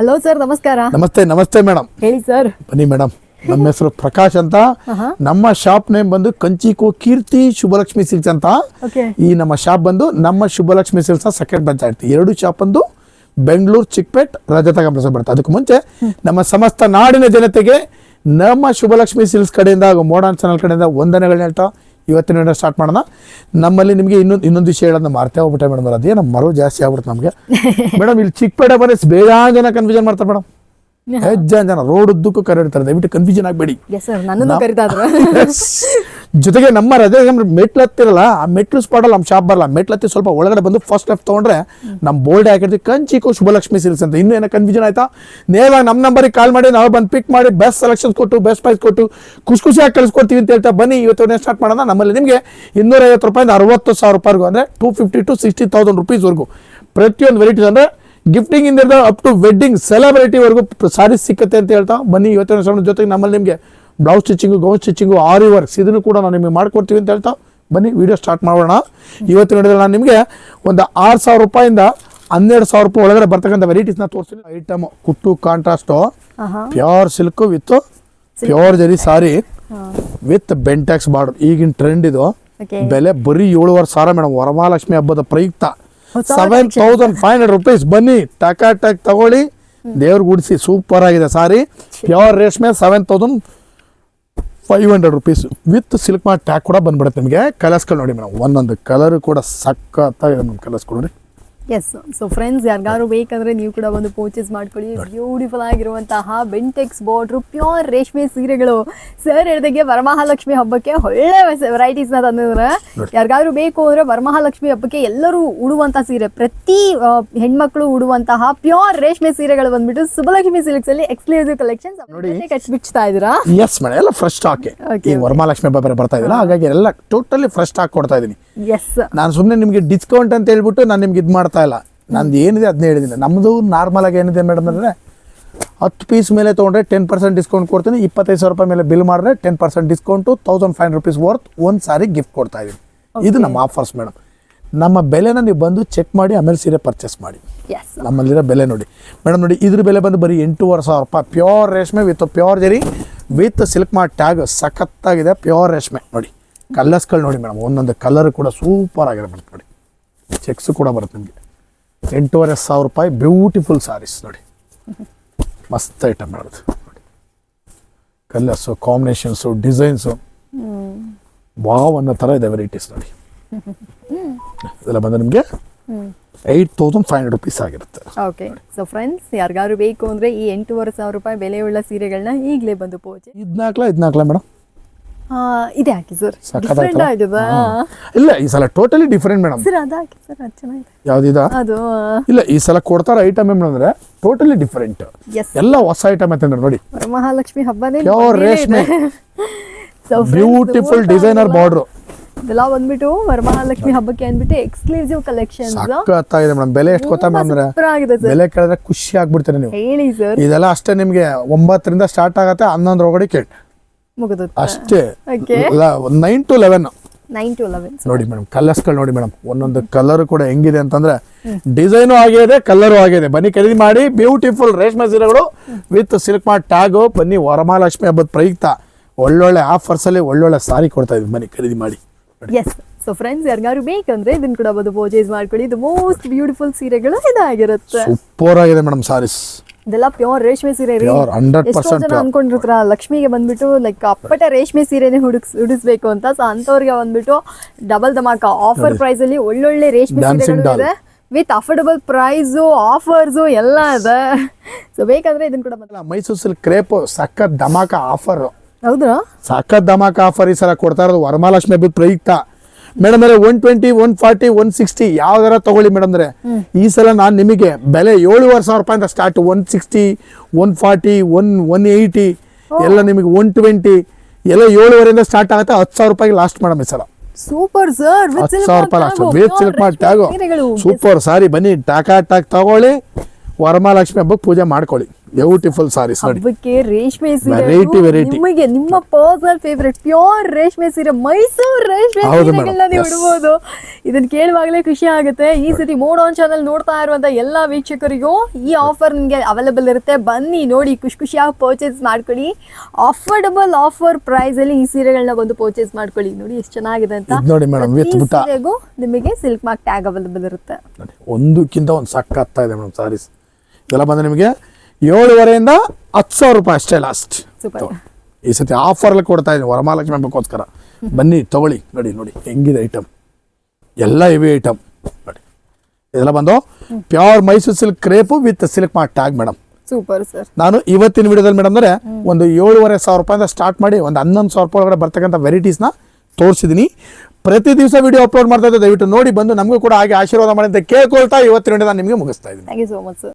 Hello sir ನಮಸ್ಕಾರ. ನಮಸ್ತೆ ನಮಸ್ತೆ ಮೇಡಮ್ ಹೇಳಿ ಸರ್ ಬನ್ನಿ ಮೇಡಮ್ ನಮ್ಮ ಹೆಸರು ಪ್ರಕಾಶ್ ಅಂತ. ನಮ್ಮ ಶಾಪ್ ನೇಮ್ ಬಂದು ಕಂಚಿಕೋ ಕೀರ್ತಿ ಶುಭಲಕ್ಷ್ಮಿ ಸಿಲ್ಸ್ ಅಂತ. ಈ ನಮ್ಮ ಶಾಪ್ ಬಂದು ನಮ್ಮ ಶುಭಲಕ್ಷ್ಮಿ ಸಿಲ್ಕ್ಸ್ ಸೆಕೆಂಡ್ ಪಂಚಾಯತ್ ಎರಡು ಶಾಪ್ ಬಂದು ಬೆಂಗಳೂರು ಚಿಕ್ಕಪೇಟ್ ರಜತ ಕಂಪ್ರೆಸ್ ಬರುತ್ತೆ. ಅದಕ್ಕೆ ಮುಂಚೆ ನಮ್ಮ ಸಮಸ್ತ ನಾಡಿನ ಜನತೆಗೆ ನಮ್ಮ ಶುಭಲಕ್ಷ್ಮಿ ಸಿಲ್ಕ್ಸ್ ಕಡೆಯಿಂದ ಹಾಗೂ ಮೋಡಾನ್ ಚಾನಲ್ ಕಡೆಯಿಂದ ವಂದನೆಗಳನ್ನ ಹೇಳ್ತಾ ಇವತ್ತಿನ ಸ್ಟಾರ್ಟ್ ಮಾಡೋಣ. ನಮ್ಮಲ್ಲಿ ನಿಮಗೆ ಇನ್ನೊಂದು ಇನ್ನೊಂದು ವಿಷಯ ಹೇಳೋದು ಮಾರ್ತೇ. ಹೋಗ್ಬಿಟ್ಟೆ ಮೇಡಮ್ ಅದೇ ನಮ್ಮ ಮರು ಜಾಸ್ತಿ ಆಗ್ಬಿಡುತ್ತೆ ನಮಗೆ. ಮೇಡಮ್ ಇಲ್ಲಿ ಚಿಕ್ಕಪೇಟೆ ಬರೀ ಬೇಗ ಜನ ಕನ್ಫ್ಯೂಷನ್ ಮಾಡ್ತಾರೆ ಮೇಡಮ್. ಹೆಜ್ಜಾನ್ ಜನ. ರೋಡ್ ಉದ್ದಕ್ಕೂ ಕರೆಡ್ತಾರೆ ದಯವಿಟ್ಟು ಕನ್ಫ್ಯೂಷನ್ ಆಗಬೇಡಿ. ಜೊತೆಗೆ ನಮ್ಮ ರಜೆ ಮೆಟ್ಲು ಹತ್ತಿರಲ್ಲ, ಆ ಮೆಟ್ಲು ಸ್ಪಾಟ್ ಅಲ್ಲಿ ನಮ್ಮ ಶಾಪ್ ಬರಲ್ಲ. ಮೆಟ್ಲು ಹತ್ತಿ ಸ್ವಲ್ಪ ಒಳಗಡೆ ಬಂದು ಫಸ್ಟ್ ಲೆಫ್ಟ್ ತಗೊಂಡ್ರೆ ನಮ್ಮ ಬೋಲ್ಡ್ ಹಾಕಿರ್ತೀವಿ ಕಂಚಿಕು ಶುಭಲಕ್ಷ್ಮಿ ಸಿಲ್ಸ್ ಅಂತ. ಇನ್ನೂ ಏನೋ ಕನ್ಫ್ಯೂಷನ್ ಆಯ್ತಾ? ನೇರವಾಗಿ ನಮ್ಮ ನಂಬರಿಗೆ ಕಾಲ್ ಮಾಡಿ, ನಾವು ಬಂದು ಪಿಕ್ ಮಾಡಿ ಬೆಸ್ಟ್ ಸೆಲೆಕ್ಷನ್ಸ್ ಕೊಟ್ಟು ಬೆಸ್ಟ್ ಪ್ರೈಸ್ ಕೊಟ್ಟು, ಖುಷಿ ಖುಷಿಯಾಗಿ ಕಳಿಸ್ಕೊಡ್ತೀವಿ ಅಂತ ಹೇಳ್ತಾ ಬನ್ನಿ. ಇವತ್ತು ಸ್ಟಾರ್ಟ್ ಮಾಡೋಣ ನಮ್ಮಲ್ಲಿ ನಿಮಗೆ ಇನ್ನೂರೈವತ್ತು ರೂಪಾಯಿಂದ ಅರವತ್ತು ಸಾವಿರ ರೂಪಾಯಿಗೂ ಅಂದರೆ two fifty to sixty thousand ರುಪೀಸ್ವರೆಗೂ ಪ್ರತಿಯೊಂದು ವೆರೈಟೀಸ್ ಅಂದರೆ ಗಿಫ್ಟಿಂಗ್ ಇಂದ ಅಪ್ ಟು ವೆಡ್ಡಿಂಗ್ ಸೆಲೆಬ್ರಿಟಿವರೆಗೂ ಸಾರಿ ಸಿಕ್ಕತ್ತೆ ಅಂತ ಹೇಳ್ತಾ ಬನ್ನಿ. ಇವತ್ತಿನ ಜೊತೆಗೆ ನಮ್ಮಲ್ಲಿ ನಿಮಗೆ ಬ್ಲೌಸ್ ಸ್ಟಿಚಿಂಗು ಗೌನ್ ಸ್ಟಿಚಿಂಗು ಆರಿ ವರ್ಕ್ಸ್ ಇದನ್ನು ಕೂಡ ನಾವು ನಿಮಗೆ ಮಾಡ್ಕೊಡ್ತೀವಿ ಅಂತ ಹೇಳ್ತಾ ಬನ್ನಿ ವಿಡಿಯೋ ಸ್ಟಾರ್ಟ್ ಮಾಡೋಣ. ಇವತ್ತು ನೋಡಿದ್ರೆ ನಾನು ನಿಮಗೆ ಒಂದು ಆರು ಸಾವಿರ ರೂಪಾಯಿಂದ ಹನ್ನೆರಡು ಸಾವಿರ ರೂಪಾಯಿ ಒಳಗಡೆ ಬರ್ತಕ್ಕಂಥ ವೆರೈಟೀಸ್ನ ತೋರಿಸ್ತೀನಿ. Item kuttu contrast pure silk with pure zari sari with ಬೆಂಟ್ಯಾಕ್ಸ್ border. ಈಗಿನ ಟ್ರೆಂಡ್ ಇದು. ಬೆಲೆ ಬರೀ ಏಳುವರೆ ಸಾವಿರ ಮೇಡಮ್ ವರಮಹಾಲಕ್ಷ್ಮಿ ಹಬ್ಬದ ಪ್ರಯುಕ್ತ. Seven thousand five hundred rupees ಬನ್ನಿ ಟಕ ಟಕ್ ತಗೊಳ್ಳಿ ದೇವ್ರ ಗುಡಿಸಿ ಸೂಪರ್ ಆಗಿದೆ ಸಾರಿ ಪ್ಯೂರ್ ರೇಷ್ಮೆ seven thousand five hundred rupees with silk mark tag ಕೂಡ ಬಂದ್ಬಿಡುತ್ತೆ ನಿಮಗೆ. ಕಲರ್ಸ್ಗಳು ನೋಡಿ ಮೇಡಮ್, ಒಂದೊಂದು ಕಲರ್ ಕೂಡ ಸಕ್ಕತ್ತಾಗಿ ನಮ್ಮ ಕಲರ್ಸ್ಗಳು ನೋಡಿ ಎಸ್ ಸೊ ಫ್ರೆಂಡ್ಸ್ ಯಾರಿಗಾದ್ರು ಬೇಕಂದ್ರೆ ನೀವು ಕೂಡ ಒಂದು ಪರ್ಚೇಸ್ ಮಾಡ್ಕೊಳ್ಳಿ. ಬ್ಯೂಟಿಫುಲ್ ಆಗಿರುವಂತಹ ಬೆಂಟೆಕ್ಸ್ ಬಾರ್ಡ್ರು ಪ್ಯೂರ್ ರೇಷ್ಮೆ ಸೀರೆಗಳು. ಸರ್ ಹೇಳಿದಂಗೆ ವರಮಹಾಲಕ್ಷ್ಮಿ ಹಬ್ಬಕ್ಕೆ ಒಳ್ಳೆ ವೆರೈಟೀಸ್ನ ತಂದಿದ್ರೆ ಯಾರಿಗಾದ್ರು ಬೇಕು ಅಂದ್ರೆ ವರಮಹಾಲಕ್ಷ್ಮಿ ಹಬ್ಬಕ್ಕೆ ಎಲ್ಲರೂ ಉಡುವಂತಹ ಸೀರೆ ಪ್ರತಿ ಹೆಣ್ಮಕ್ಳು ಉಡುವಂತಹ ಪ್ಯೂರ್ ರೇಷ್ಮೆ ಸೀರೆಗಳು ಬಂದ್ಬಿಟ್ಟು ಸುಬಲಕ್ಷ್ಮಿ ಸಿಲ್ಕ್ಸ್ ಅಲ್ಲಿ ಎಕ್ಸ್ಕ್ಲೂಸಿವ್ ಕಲೆಕ್ಷನ್ ಕಚ್ಬಿಚ್ತಾ ಇದ್ದೀರಾ? ಎಸ್ ಮೇಡಮ್ ಎಲ್ಲ ಫ್ರೆಶ್ ಸ್ಟಾಕ್ ವರಮಹಾಲಕ್ಷ್ಮಿ ಹಬ್ಬ ಬೇರೆ ಬರ್ತಾ ಇದಿಲ್ಲ ಹಾಗಾಗಿ ಎಲ್ಲ ಟೋಟಲಿ ಫ್ರೆಶ್ ಸ್ಟಾಕ್ ಕೊಡ್ತಾ ಇದ್ದೀನಿ ಎಸ್ ನಾನು ಸುಮ್ಮನೆ ನಿಮಗೆ ಡಿಸ್ಕೌಂಟ್ ಅಂತ ಹೇಳ್ಬಿಟ್ಟು ನಾನು ನಿಮ್ಗೆ ಇದು ಮಾಡ್ತಾ ಇಲ್ಲ. ನಂದು ಏನಿದೆ ಅದನ್ನ ಹೇಳಿದ್ದೀನಿ. ನಮ್ಮದು ನಾರ್ಮಲಾಗಿ ಏನಿದೆ ಮೇಡಮ್ ಅಂದರೆ ಹತ್ತು ಪೀಸ್ ಮೇಲೆ ತೊಗೊಂಡ್ರೆ ಟೆನ್ ಪರ್ಸೆಂಟ್ ಡಿಸ್ಕೌಂಟ್ ಕೊಡ್ತೀನಿ. ಇಪ್ಪತ್ತೈದು ಸಾವಿರ ರೂಪಾಯಿ ಮೇಲೆ ಬಿಲ್ ಮಾಡಿದ್ರೆ ten percent discount thousand five rupees worth ಒಂದು ಸಾರಿ ಗಿಫ್ಟ್ ಕೊಡ್ತಾ ಇದ್ದೀನಿ. ಇದು ನಮ್ಮ ಆಫರ್ಸ್ ಮೇಡಮ್ ನಮ್ಮ ಬೆಲೆನ ನೀವು ಬಂದು ಚೆಕ್ ಮಾಡಿ ಆಮೇಲೆ ಸೀರೆ ಪರ್ಚೇಸ್ ಮಾಡಿ. ನಮ್ಮಲ್ಲಿರೋ ಬೆಲೆ ನೋಡಿ. ಮೇಡಮ್ ನೋಡಿ ಇದ್ರ ಬೆಲೆ ಬಂದು ಬರೀ ಎಂಟೂವರೆ ಸಾವಿರ ರೂಪಾಯಿ. ಪ್ಯೂರ್ ರೇಷ್ಮೆ with pure zari with silk mark tag ಸಖತ್ತಾಗಿದೆ. ಪ್ಯೂರ್ ರೇಷ್ಮೆ ನೋಡಿ. ಕಲರ್ಸ್ಗಳು ನೋಡಿ ಮೇಡಮ್ ಒಂದೊಂದು ಕಲರ್ ಕೂಡ ಸೂಪರ್ ಆಗಿದೆ ಮೇಡಮ್ ನೋಡಿ. ಚೆಕ್ಸ್ ಕೂಡ ಬರುತ್ತೆ ನಿಮಗೆ. ಎಂಟೂವರೆ ಸಾವಿರ ರೂಪಾಯಿ ಬ್ಯೂಟಿಫುಲ್ ಸಾರೀಸ್ ನೋಡಿ. ಮಸ್ತ್ ಐಟಮ್ ಮಾಡೋದು ನೋಡಿ ಕಲರ್ಸು ಕಾಂಬಿನೇಷನ್ಸು ಡಿಸೈನ್ಸು ವಾವ್ ಅನ್ನೋ ಥರ ಇದೆ ವೆರೈಟೀಸ್ ನೋಡಿ. ಇದೆಲ್ಲ ಬಂದು ನಿಮಗೆ eight thousand five hundred rupees ಆಗಿರುತ್ತೆ. ಓಕೆ ಸೊ ಫ್ರೆಂಡ್ಸ್ ಯಾರಿಗಾದ್ರು ಬೇಕು ಅಂದರೆ ಈ ಎಂಟೂವರೆ ಸಾವಿರ ರೂಪಾಯಿ ಬೆಲೆಯುಳ್ಳ ಸೀರೆಗಳನ್ನ ಈಗಲೇ ಬಂದು ಪೋಚೆ ಇದ್ನಾಕ್ಲಾ ಇದ್ನಾಕ್ಲಾ ಮೇಡಮ್ ಇದೆ ಹಾಕಿ ಸರ್. ಡಿಫ್ರೆಂಟ್? ಆಗಿದೆ ಇಲ್ಲ ಈ ಸಲ ಟೋಟಲಿ ಡಿಫ್ರೆಂಟ್ ಮೇಡಮ್ ಸರ್ ಅದು ಹಾಕಿ ಸರ್ ಅದು ಚೆನ್ನಾಗಿದೆ. ಯಾವ್ದಿದ? ಅದು ಇಲ್ಲ ಈ ಸಲ ಕೊಡ್ತಾರ ಐಟಮ್ ಏನು ಅಂದ್ರೆ ಟೋಟಲಿ ಡಿಫ್ರೆಂಟ್ ಎಸ್ ಎಲ್ಲ ಹೊಸ ಐಟಮ್ ಅಂತ ನೋಡಿ. ಮಹಾಲಕ್ಷ್ಮಿ ಹಬ್ಬನೇ ರೇಷ್ಮೆ. ಬ್ಯೂಟಿಫುಲ್ ಡಿಸೈನರ್ ಬಾರ್ಡರ್ ಇದೆಲ್ಲ ಬಂದ್ಬಿಟ್ಟು ವರಮಹಾಲಕ್ಷ್ಮಿ ಹಬ್ಬಕ್ಕೆ ಅಂದ್ಬಿಟ್ಟು ಎಕ್ಸ್ಕ್ಲೂಸಿವ್ ಕಲೆಕ್ಷನ್ ಸಕ್ಕತ್ತಾಗಿದೆ ಮೇಡಮ್ ಬೆಲೆ ಎಷ್ಟು ಗೊತ್ತಾ ಮೇಡಮ್ ಅಂದ್ರೆ? ಸೂಪರ್ ಆಗಿದೆ ಸರ್. ಬೆಲೆ ಕೇಳಿದ್ರೆ ಖುಷಿ ಆಗ್ಬಿಡ್ತೀರಿ ನೀವು. ಹೇಳಿ ಸರ್. ಇದೆಲ್ಲ ಅಷ್ಟೇ ನಿಮಗೆ ಒಂಬತ್ತರಿಂದ ಸ್ಟಾರ್ಟ್ ಆಗುತ್ತೆ ಹನ್ನೊಂದರ ಒಳಗಡೆ ಕೇಳಿ. ಮುಗಿದು ಅಷ್ಟೇ. Nine to eleven nine to eleven ನೋಡಿ ಮೇಡಮ್ ಕಲರ್ಸ್ಗಳು ನೋಡಿ ಮೇಡಮ್. ಒಂದೊಂದು ಕಲರ್ ಕೂಡ ಹೆಂಗಿದೆ ಅಂತಂದ್ರೆ ಡಿಸೈನು ಆಗಿದೆ ಕಲರು ಆಗಿದೆ ಬನ್ನಿ ಖರೀದಿ ಮಾಡಿ. ಬ್ಯೂಟಿಫುಲ್ ರೇಷ್ಮೆ ಸೀರೆಗಳು ವಿತ್ ಸಿಲ್ಕ್ ಮಾರ್ಟ್ ಟ್ಯಾಗ್. ಬನ್ನಿ ವರಮಹಾಲಕ್ಷ್ಮಿ ಹಬ್ಬದ ಪ್ರಯುಕ್ತ. ಒಳ್ಳೊಳ್ಳೆ ಆಫರ್ಸ್ ಅಲ್ಲಿ ಒಳ್ಳೊಳ್ಳೆ ಸಾರಿ ಕೊಡ್ತಾ ಇದ್ವಿ ಬನ್ನಿ ಖರೀದಿ ಮಾಡಿ. ಎಸ್ ಸೊ ಫ್ರೆಂಡ್ಸ್ ಯಾರಿಗಾರು ಬೇಕಂದ್ರೆ ಇದನ್ನ ಕೂಡ ಬಂದು ಪರ್ಚೇಸ್ ಮಾಡ್ಕೊಳ್ಳಿ. ಇದು ಮೋಸ್ಟ್ ಬ್ಯೂಟಿಫುಲ್ ಸೀರೆಗಳು ಇದಾಗಿರುತ್ತೆ. ಸೂಪರ್ ಆಗಿದೆ ಮೇಡಮ್ ಸಾರೀಸ್ ಇದೆಲ್ಲ ಪ್ಯೂರ್ ರೇಷ್ಮೆ ಸೀರೆ ರೀ. Pure, 100% ಎಷ್ಟೋ ಜನ pure. ಅನ್ಕೊಂಡಿರ್ತಾರ ಲಕ್ಷ್ಮಿಗೆ ಬಂದ್ಬಿಟ್ಟು ಲೈಕ್ ಅಪ್ಪಟ ರೇಷ್ಮೆ ಸೀರೆನೆ ಹುಡುಕ್ಸ್ ಹುಡಿಸ್ಬೇಕು ಅಂತ ಸೊ ಅಂತವ್ರಿಗೆ ಬಂದ್ಬಿಟ್ಟು ಡಬಲ್ ಧಮಾಕ. ಆಫರ್ ಪ್ರೈಸ್ ಅಲ್ಲಿ ಒಳ್ಳೊಳ್ಳೆ ರೇಷ್ಮೆ Dancing ಸೀರೆಗಳು doll. ಇದೆ. ವಿತ್ ಅಫೋರ್ಡಬಲ್ ಪ್ರೈಸು ಆಫರ್ಸು ಎಲ್ಲ ಇದೆ. ಸೊ ಬೇಕಂದ್ರೆ ಇದನ್ನ ಕೂಡ ಬಂದು ಮೈಸೂರು ಸಿಲ್ಕ್ ಕ್ರೇಪ್ ಸಖತ್ ಧಮಾಕ ಆಫರ್ ಹೌದಾ ಸಖತ್ ಧಮಾಕ ಆಫರ್ ಈ ಸಲ ಕೊಡ್ತಾ ಇರೋದು ವರಮಹಾಲಕ್ಷ್ಮಿ ಹಬ್ಬದ ಪ್ರಯುಕ್ತ ಮೇಡಮ್ ಅಂದ್ರೆ one twenty one forty one sixty ಯಾವ್ದಾರ ತಗೊಳ್ಳಿ ಮೇಡಮ್ ಅಂದ್ರೆ ಈ ಸಲ ನಾನು ನಿಮಗೆ ಬೆಲೆ ಏಳುವರೆ ಸಾವಿರ ರೂಪಾಯಿಂದ start one sixty one forty one one eighty ಎಲ್ಲ ನಿಮಗೆ ಒನ್ ಟ್ವೆಂಟಿ ಎಲ್ಲ ಏಳುವರೆಯಿಂದ ಸ್ಟಾರ್ಟ್ ಆಗುತ್ತೆ ಹತ್ತು ಸಾವಿರ ರೂಪಾಯಿಗೆ ಲಾಸ್ಟ್ ಮೇಡಮ್ ಈ ಸಲ. ಸೂಪರ್ ಸರ್ ಹತ್ತು ಸಾವಿರ ರೂಪಾಯಿ ಲಾಸ್ಟ್ ವೇತ್ ಸಿಲ್ಕ್ ಮಾಡಿ ಟ್ಯಾಗು ಸೂಪರ್ ಸಾರಿ ಬನ್ನಿ ಟಾಕಾ ಟಾಕ್ ತಗೊಳ್ಳಿ ವರಮಹಾಲಕ್ಷ್ಮಿ ಹಬ್ಬಕ್ಕೆ ಪೂಜೆ ಮಾಡ್ಕೊಳ್ಳಿ. ಬ್ಯೂಟಿಫುಲ್ ಸಾರೀಸ್ ನೋಡಿ. ಹಬ್ಬಕ್ಕೆ ರೇಷ್ಮೆ ಸೀರೆ ವೆರೈಟಿ ವೆರೈಟಿ ನಿಮಗೆ ನಿಮ್ಮ ಪರ್ಸನಲ್ ಫೇವರೇಟ್ ಪ್ಯೂರ್ ರೇಷ್ಮೆ ಸೀರೆ ಮೈಸೂರು ರೇಷ್ಮೆ ಸೀರೆಗಳನ್ನ ನೀವು yes. ಇದನ್ನ ಕೇಳುವಾಗಲೇ ಖುಷಿ ಆಗುತ್ತೆ. ಈ ಸತಿ ಮೋಡ್ ಆನ್ ಚಾನೆಲ್ ನೋಡ್ತಾ ಇರುವಂತ ಎಲ್ಲಾ ವೀಕ್ಷಕರಿಗೂ ಈ ಆಫರ್ ನಿಮಗೆ ಅವೈಲೇಬಲ್ ಇರುತ್ತೆ. ಬನ್ನಿ ನೋಡಿ ಖುಷಿ ಖುಷಿಯಾಗಿ ಪರ್ಚೇಸ್ ಮಾಡ್ಕೊಳ್ಳಿ. ಅಫೋರ್ಡಬಲ್ ಆಫರ್ ಪ್ರೈಸ್ ಅಲ್ಲಿ ಈ ಸೀರೆಗಳನ್ನ ಬಂದು ಪರ್ಚೇಸ್ ಮಾಡ್ಕೊಳ್ಳಿ. ನೋಡಿ ಎಷ್ಟು ಚೆನ್ನಾಗಿದೆ ಅಂತ. ನೋಡಿ ಮೇಡಮ್ ವಿತ್ ಪ್ರತಿ ಬುಟ್ಟ. ಸೀರೆಗೂ ನಿಮಗೆ ಸಿಲ್ಕ್ ಮಾರ್ಕ್ ಟ್ಯಾಗ್ ಅವೈಲೇಬಲ್ ಇರುತ್ತೆ. ನೋಡಿ ಒಂದಕ್ಕಿಂತ ಒಂದು ಸಕ್ಕತ್ತಾ ಇದೆ ಮೇಡಮ್ ಸಾರೀಸ್ ಇದೆಲ್ಲ ಬಂದ್ರೆ ನಿಮಗೆ ಏಳುವರೆಯಿಂದ ಹತ್ತು ಸಾವಿರ ರೂಪಾಯಿ ಅಷ್ಟೇ ಲಾಸ್ಟ್. ಈ ಸತಿ ಆಫರ್ಲ್ಲಿ ಕೊಡ್ತಾ ಇದ್ದೀನಿ ವರಮಹಾಲಕ್ಷ್ಮಿ ಹಬ್ಬಕ್ಕೋಸ್ಕರ. ಬನ್ನಿ ತಗೊಳ್ಳಿ ನೋಡಿ ನೋಡಿ ಹೆಂಗಿದೆ ಐಟಮ್ ಎಲ್ಲ ಇವೆ ಐಟಮ್ ನೋಡಿ ಇದೆಲ್ಲ ಬಂದು pure Mysore silk crepe with silk mark tag madam super sir ನಾನು ಇವತ್ತಿನ ವಿಡಿಯೋದಲ್ಲಿ ಮೇಡಮ್ ಅಂದರೆ ಒಂದು ಏಳುವರೆ ಸಾವಿರ ರೂಪಾಯಿಂದ ಸ್ಟಾರ್ಟ್ ಮಾಡಿ ಒಂದು ಹನ್ನೊಂದು ಸಾವಿರ ರೂಪಾಯಿ ಒಳಗಡೆ ಬರ್ತಕ್ಕಂಥ ವೆರೈಟೀಸ್ನ ತೋರಿಸಿದ್ದೀನಿ. ಪ್ರತಿ ದಿವಸ ವಿಡಿಯೋ ಅಪ್ಲೋಡ್ ಮಾಡ್ತಾ ಇದ್ದೆ ದಯವಿಟ್ಟು ನೋಡಿ ಬಂದು ನಮಗೂ ಕೂಡ ಹಾಗೆ ಆಶೀರ್ವಾದ ಮಾಡಿ ಅಂತ ಕೇಳ್ಕೊಳ್ತಾ ಇವತ್ತಿನ ವಿಡಿಯೋ ನಾನು ನಿಮಗೆ ಮುಗಿಸ್ತಾ ಇದ್ದೀನಿ. Thank you so much sir